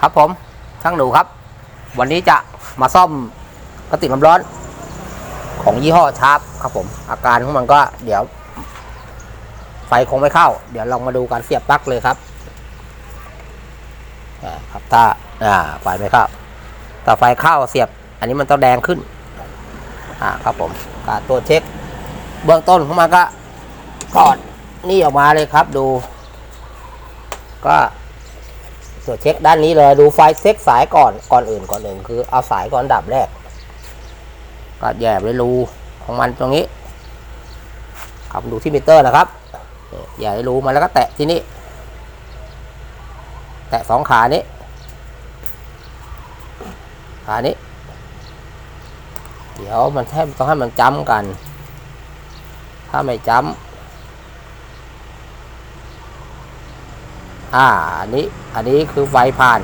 ครับผมช่างหนูครับ วันนี้จะมาซ่อมกระติกน้ำร้อน ของยี่ห้อชาร์ปครับผม อาการของมันก็เดี๋ยว ไฟคงไม่เข้า เดี๋ยวลองมาดูการเสียบปลั๊กเลยครับอ่าครับถ้าอ่าไฟไม่เข้าถ้าไฟเข้าเสียบ อันนี้มันต้องแดงขึ้น อ่าครับผมการตัวจเช็ค เบื้องต้นของมันก็กอดนี่ออกมาเลยครับดู ก็ ตรวจเช็คด้านนี้เลยดูไฟเช็คสายก่อนก่อนอื่นก่อนอื่นคือเอาสายก่อนดับแรกก็แยบเลยรูของมันตรงนี้ ครับดูที่มิเตอร์นะครับแยบเลยรูมันแล้วก็แตะที่นี่ แตะสองขานี้ขานี้ เดี๋ยวมันแทบต้องให้มันจ้ำกัน ถ้าไม่จ้ำ อ่าอันนี้อันนี้คือไฟผ่าน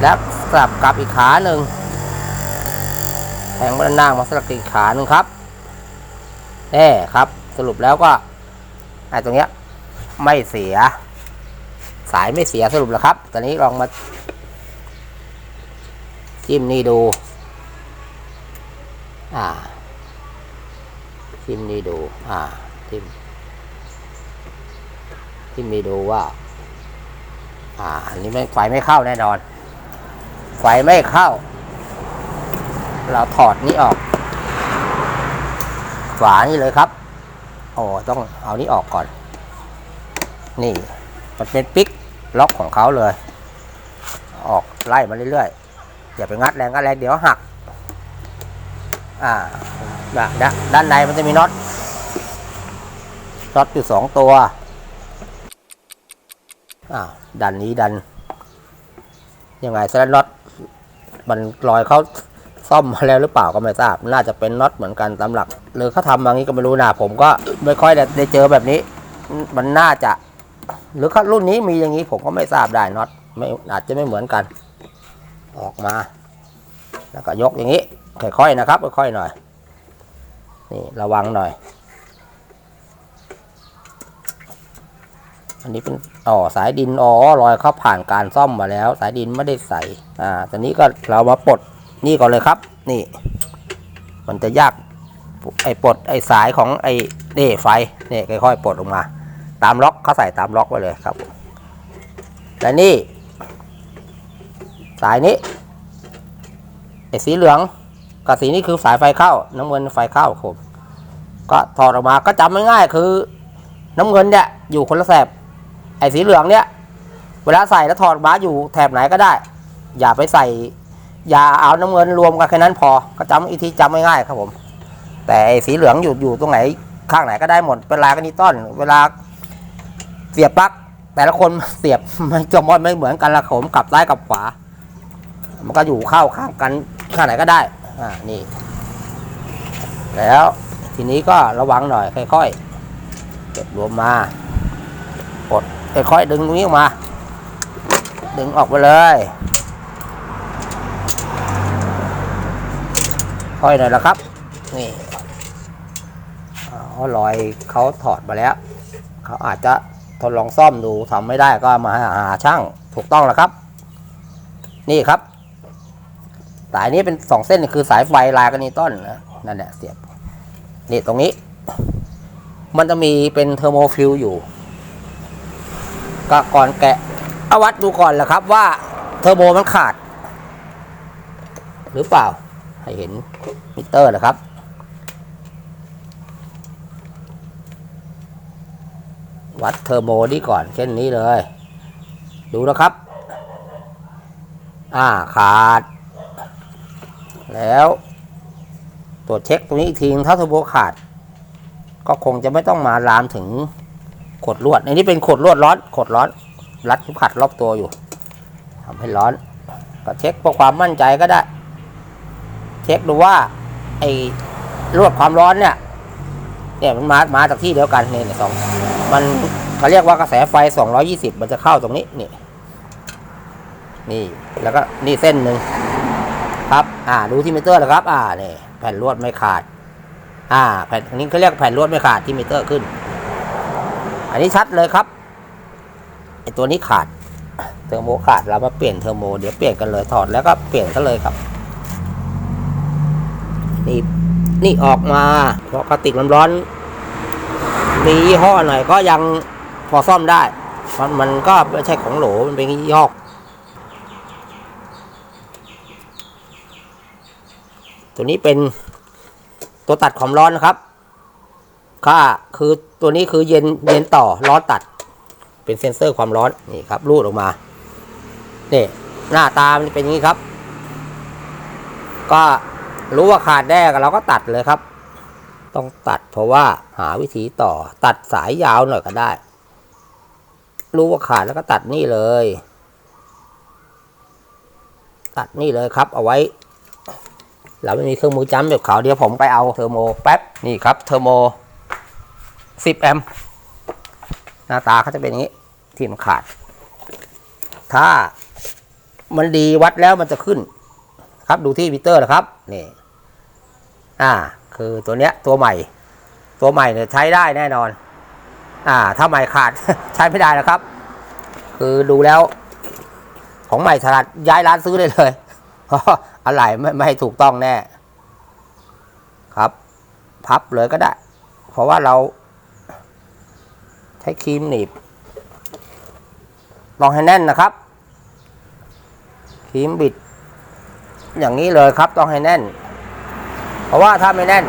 แล้วสลับกับอีกขาหนึ่งแทงด้านหน้ามาสลับอีกขาหนึ่งครับแน่ครับ สรุปแล้วก็ไอ้ตรงเนี้ยไม่เสีย สายไม่เสียสรุปแล้วครับ ตอนนี้ลองมาจิ้มนี่ดู อ่าจิ้มนี่ดู อ่าจิ้มจิ้มนี่ดูว่า อ่าอันนี้ไม่ไฟไม่เข้าแน่นอน ไฟไม่เข้า เราถอดนี้ออก ฝานี่เลยครับ โอ้ต้องเอานี้ออกก่อน นี่ มันเป็นปิกล็อกของเขาเลย ออกไล่มาเรื่อยๆ อย่าไปงัดแรงงัดแรงเดี๋ยวหัก อ่าด้านด้านในมันจะมีน็อตน็อตอยู่สองตัว อ่าดันนี้ดัน ยังไงสแลนน็อตมันลอยเขาซ่อมมาแล้วหรือเปล่าก็ไม่ทราบ น่าจะเป็นน็อตเหมือนกันตามหลัก หรือเขาทำมางี้ก็ไม่รู้นะผมก็ไม่ค่อยได้ได้เจอแบบนี้ มันน่าจะ หรือเขารุ่นนี้มีอย่างนี้ผมก็ไม่ทราบได้น็อตไม่อาจจะไม่เหมือนกัน ออกมา แล้วก็ยกอย่างนี้ค่อยๆนะครับค่อยๆหน่อยนี่ระวังหน่อย อันนี้เป็นอ๋อสายดินอ๋อรอยเขาผ่านการซ่อมมาแล้ว สายดินไม่ได้ใส่อ่าตอนนี้ก็เรามาปลดนี่ก่อนเลยครับ นี่ มันจะยากไอ้ปลดไอ้สายของไอ้เด้ไฟเนี่ยค่อยๆปลดออกมา ตามล็อกเขาใส่ตามล็อกไว้เลยครับและนี่ สายนี้ไอ้สีเหลืองกับสีนี้คือสายไฟเข้า น้ำเงินไฟเข้าผมก็ถอดออกมาก็จำง่ายๆคือ น้ำเงินเนี่ยอยู่คนละแถบ ไอ้สีเหลืองเนี่ย เวลาใส่แล้วถอดออกมาอยู่แถบไหนก็ได้ อย่าไปใส่ อย่าเอาน้ำเงินรวมกันแค่นั้นพอ ก็จำอีกทีจำง่ายๆครับผม แต่ไอ้สีเหลืองอยู่อยู่ตรงไหนข้างไหนก็ได้หมดเป็นลายกันนิต้อนเวลาเสียบปลั๊กแต่ละคนเสียบไม่จะมอดไม่เหมือนกันละผมกลับซ้ายกลับขวา มันก็อยู่เข้าข้างกันข้างไหนก็ได้ อ่า นี่ แล้วทีนี้ก็ระวังหน่อยค่อยๆ เก็บรวมมากด ค่อยดึงตรงนี้ออกมา ดึงออกไปเลยค่อยหน่อยละครับ นี่อ๋อรอยเขาถอดมาแล้ว เขาอาจจะทดลองซ่อมดูทำไม่ได้ก็มาหาช่างถูกต้องแล้วครับ นี่ครับ สายนี้เป็นสองเส้นคือสายไฟลายกันนี่ต้นนะนั่นแหละเสียบ นี่ตรงนี้ มันจะมีเป็นเทอร์โมฟิลอยู่ ก็ก่อนแกะเอาวัดดูก่อนแหละครับว่าเทอร์โมมันขาด หรือเปล่า ให้เห็นมิเตอร์นะครับ วัดเทอร์โมนี่ก่อนเช่นนี้เลย ดูนะครับ อ่าขาด แล้วตรวจเช็คตรงนี้อีกทีถ้าเทอร์โบขาด ก็คงจะไม่ต้องมาลามถึง ขดลวดในนี้เป็นขดลวดร้อนขดร้อน รัดเข็มขัดรอบตัวอยู่ทำให้ร้อน ก็เช็คเพื่อความมั่นใจก็ได้ เช็คดูว่า ไอ้ลวดความร้อนเนี่ยเนี่ยมันมามาจากที่เดียวกันเนี่ยเนี่ยสองมันเขาเรียกว่ากระแสไฟ 220 มันจะเข้าตรงนี้นี่นี่แล้วก็นี่เส้นหนึ่งครับ อ่าดูที่มิเตอร์นะครับ อ่าเนี่ยแผ่นลวดไม่ขาด อ่า แผ่นนนี้เขาเรียกแผ่นลวดไม่ขาดที่มิเตอร์ขึ้น อันนี้ชัดเลยครับไอตัวนี้ขาด เทอร์โมขาดเรามาเปลี่ยนเทอร์โมเดี๋ยวเปลี่ยนกันเลยถอดแล้วก็เปลี่ยนซะเลยครับ นี่นี่ออกมาเพราะกระติกน้ำร้อน มียี่ห้อหน่อยก็ยังพอซ่อมได้เพราะมันก็ไม่ใช่ของโหลมันเป็นยี่ห้อตัวนี้เป็นตัวตัดความร้อนนะครับ ค่าคือ ตัวนี้คือเย็นเย็นต่อร้อนตัด เป็นเซ็นเซอร์ความร้อนนี่ครับรูดออกมานี่หน้าตามันเป็นอย่างนี้ครับ ก็รู้ว่าขาดแน่ก็เราก็ตัดเลยครับ ต้องตัดเพราะว่าหาวิธีต่อตัดสายยาวหน่อยก็ได้ รู้ว่าขาดแล้วก็ตัดนี่เลย ตัดนี่เลยครับ เอาไว้ เราไม่มีเครื่องมือจ้ำแบบเขาเดี๋ยวผมไปเอาเทอร์โมแป๊บนี่ครับเทอร์โม 10แอมป์หน้าตาเขาจะเป็นอย่างนี้ ที่มันขาด ถ้ามันดีวัดแล้วมันจะขึ้น ครับดูที่มิเตอร์นะครับนี่อ่า คือตัวเนี้ยตัวใหม่ ตัวใหม่เนี่ยใช้ได้แน่นอน อ่า ถ้าใหม่ขาด ใช้ไม่ได้นะครับ คือดูแล้ว ของใหม่ถนัดย้ายร้านซื้อได้เลยเพราะอะไรไม่ไม่ถูกต้องแน่ ครับ พับเลยก็ได้ เพราะว่าเรา ใช้ครีมหนีบลองให้แน่นนะครับครีมบิด อย่างนี้เลยครับต้องให้แน่น เพราะว่าถ้าไม่แน่น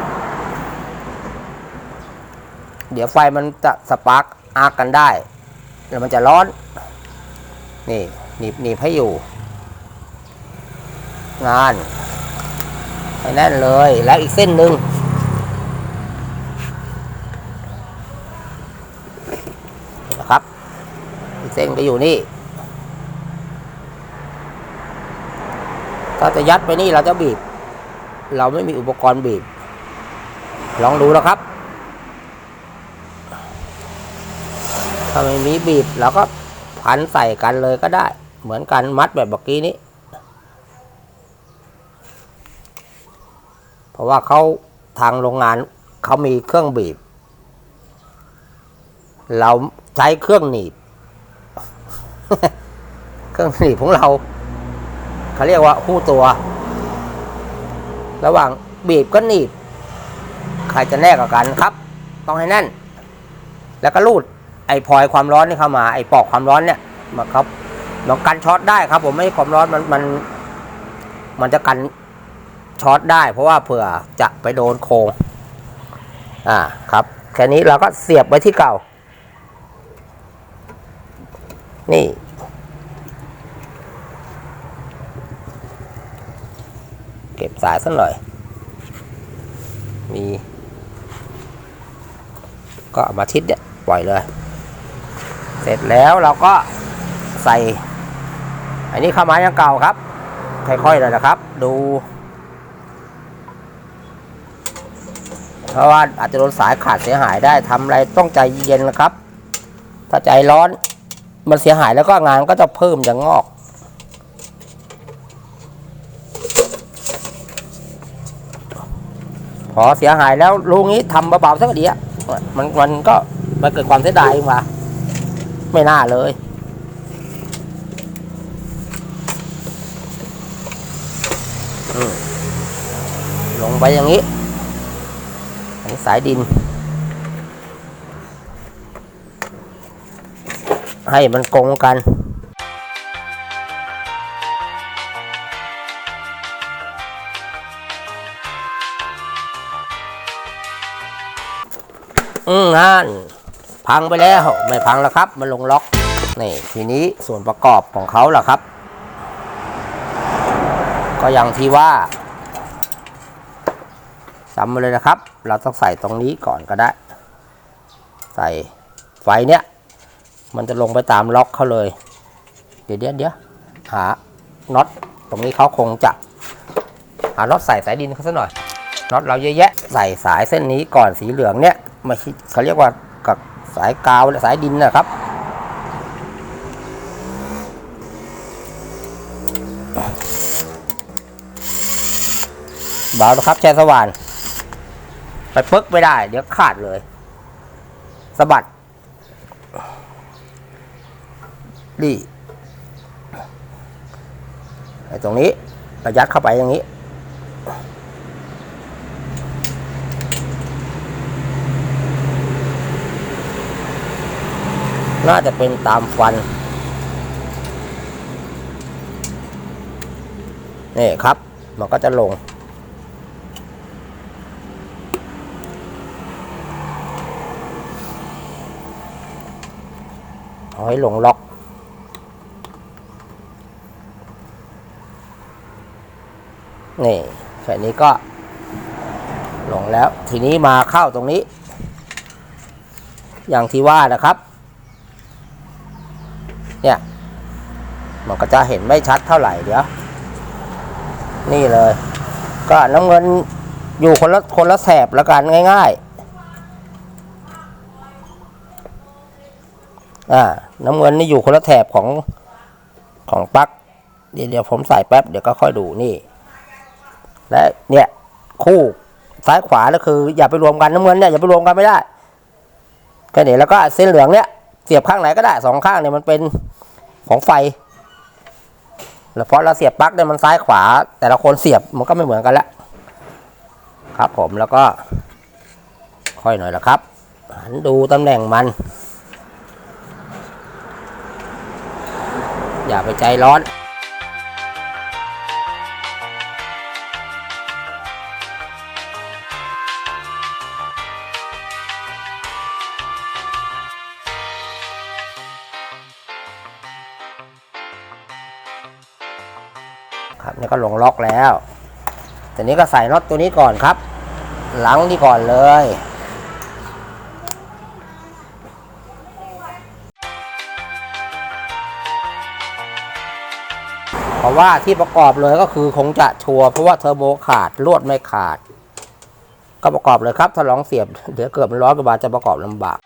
เดี๋ยวไฟมันจะสปาร์กอาร์กกันได้แล้วมันจะร้อน นี่หนีบหนีบให้อยู่ งานให้แน่นเลยแล้วอีกเส้นหนึ่งนะครับ อีก เส้นก็อยู่นี่ ถ้าจะยัดไปนี่เราจะบีบ เราไม่มีอุปกรณ์บีบ ลองดูนะครับ ถ้าไม่มีบีบเราก็พันใส่กันเลยก็ได้ เหมือนกันมัดแบบเมื่อกี้นี้ เพราะว่าเขาทางโรงงานเขามีเครื่องบีบ เราใช้เครื่องหนีบ เครื่องหนีบของเราเขาเรียกว่าคู่ตัว ระหว่างบีบก็หนีบ ใครจะแน่กว่ากันครับ ต้องให้แน่น แล้วก็รูดไอ้พลอยความร้อนนี่เข้ามาไอ้ปอกความร้อนเนี่ยมาครับมันกันช็อตได้ครับ ผมไม่ความร้อนมันมันมันจะกันช็อตได้เพราะว่าเผื่อจะไปโดนโคงอ่าครับแค่นี้เราก็เสียบไว้ที่เก่า นี่ ก็บสายสักหน่อย มี ก็มาทิศเนี่ยปล่อยเลย เสร็จแล้วเราก็ใส่ อันนี้ข้าไมายังเก่าครับ ค่อยๆเลยนะครับ ดู เพราะว่าอาจจะโดนสายขาดเสียหายได้ทำอะไรต้องใจเย็นนะครับ ถ้าใจร้อนมันเสียหายแล้วก็งานก็จะเพิ่มจะงอก อเสียหายแล้วลุงนี้ทำเบาๆสักดีอะมันมันก็มันเกิดความเสียดายมาไม่น่าเลยอลงไปอย่างนี้อันนี้สายดิน ให้มันกงกัน อืมนั่นพังไปแล้วไม่พังแล้วครับ มันลงล็อกนี่ทีนี้ส่วนประกอบของเขาล่ะครับ ก็อย่างที่ว่าจำมาเลยนะครับ เราต้องใส่ตรงนี้ก่อนก็ได้ ใส่ไฟเนี้ยมันจะลงไปตามล็อกเขาเลย เดี๋ยวเดี๋ยวเดี๋ยวหาน็อตตรงนี้เขาคงจะหาน็อตใส่สายดินเขาซะหน่อยน็อตเราเยอะแยะใส่สายเส้นนี้ก่อนสีเหลืองเนี่ย ม่ใช่เขาเรียกว่ากับสายกาวและสายดินนะครับ เบานะครับแช่สว่าน ไปปึ๊กไม่ได้ เดี๋ยวขาดเลยสะบัดนี่ไอ้ตรงนี้เรายัดเข้าไปอย่างนี้ น่าจะเป็นตามฟันนี่ครับ มันก็จะลง เอาให้ลงล็อก นี่แค่นี้ก็ลงแล้ว ทีนี้มาเข้าตรงนี้ อย่างที่ว่านะครับ เนี่ย มันก็จะเห็นไม่ชัดเท่าไหร่เดี๋ยว นี่เลย ก็น้ำเงินอยู่คนละคนละแสบล้วกันง่ายๆ อ่า น้ำเงินนี่อยู่คนละแถบของของปลั๊กเดี๋ยวเดี๋ยวผมใส่แป๊บเดี๋ยวก็ค่อยดูนี่ และเนี่ยคู่ซ้ายขวาแล้วคือ อย่าไปรวมกันน้ำเงินเนี่ยอย่าไปรวมกันไม่ได้ก็เนี่ยแล้วก็เส้นเหลืองเนี่ย เสียบข้างไหนก็ได้สองข้างเนี่ยมันเป็นของไฟแล้วเพราะเราเสียบปลั๊กเนี่ยมันซ้ายขวา แต่ละคนเสียบมันก็ไม่เหมือนกันละครับผมแล้วก็ ค่อยหน่อยละครับ หันดูตำแหน่งมัน อย่าไปใจร้อน ก็ลงล็อกแล้วทีนี้ก็ใส่น็อตตัวนี้ก่อนครับ หลังนี่ก่อนเลยเพราะว่าที่ประกอบเลยก็คือคงจะชัวร์เพราะว่าเทอร์โบขาดลวดไม่ขาด ก็ประกอบเลยครับถ้าลองเสียบเดี๋ยวเกิดมันร้อนกว่าบาจะประกอบลำบาก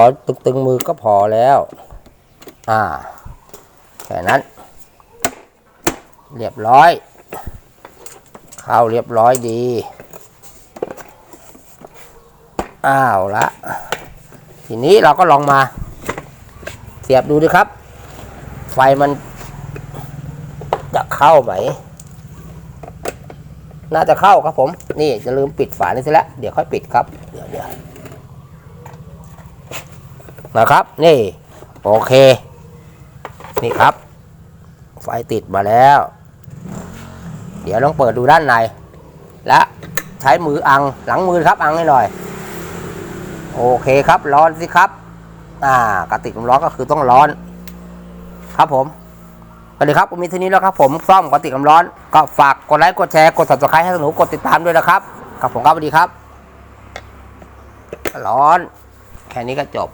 อตึงๆมือก็พอแล้ว อ่า แค่นั้น เรียบร้อย เข้าเรียบร้อยดี อ้าวละ ทีนี้เราก็ลองมา เสียบดูดิครับ ไฟมันจะเข้าไหม น่าจะเข้าครับผม นี่จะลืมปิดฝานี่ซะแล้ว เดี๋ยวค่อยปิดครับ เดี๋ยวเดี๋ยว นะครับ นี่ โอเค นี่ครับ ไฟติดมาแล้ว เดี๋ยวลองเปิดดูด้านในและใช้มืออังหลังมือครับอังให้หน่อย โอเคครับร้อนสิครับ อ่ากระติกร้อนก็คือต้องร้อน ครับผมสวัสดีครับผมมีเทีนี้แล้วครับผมซ่อมกระติกร้อน ก็ฝากกดไลค์กดแชร์กด subscribe ให้สนุกกดติดตามด้วยนะครับครับผมครับสวัสดีครับ ร้อน แค่นี้ก็จบ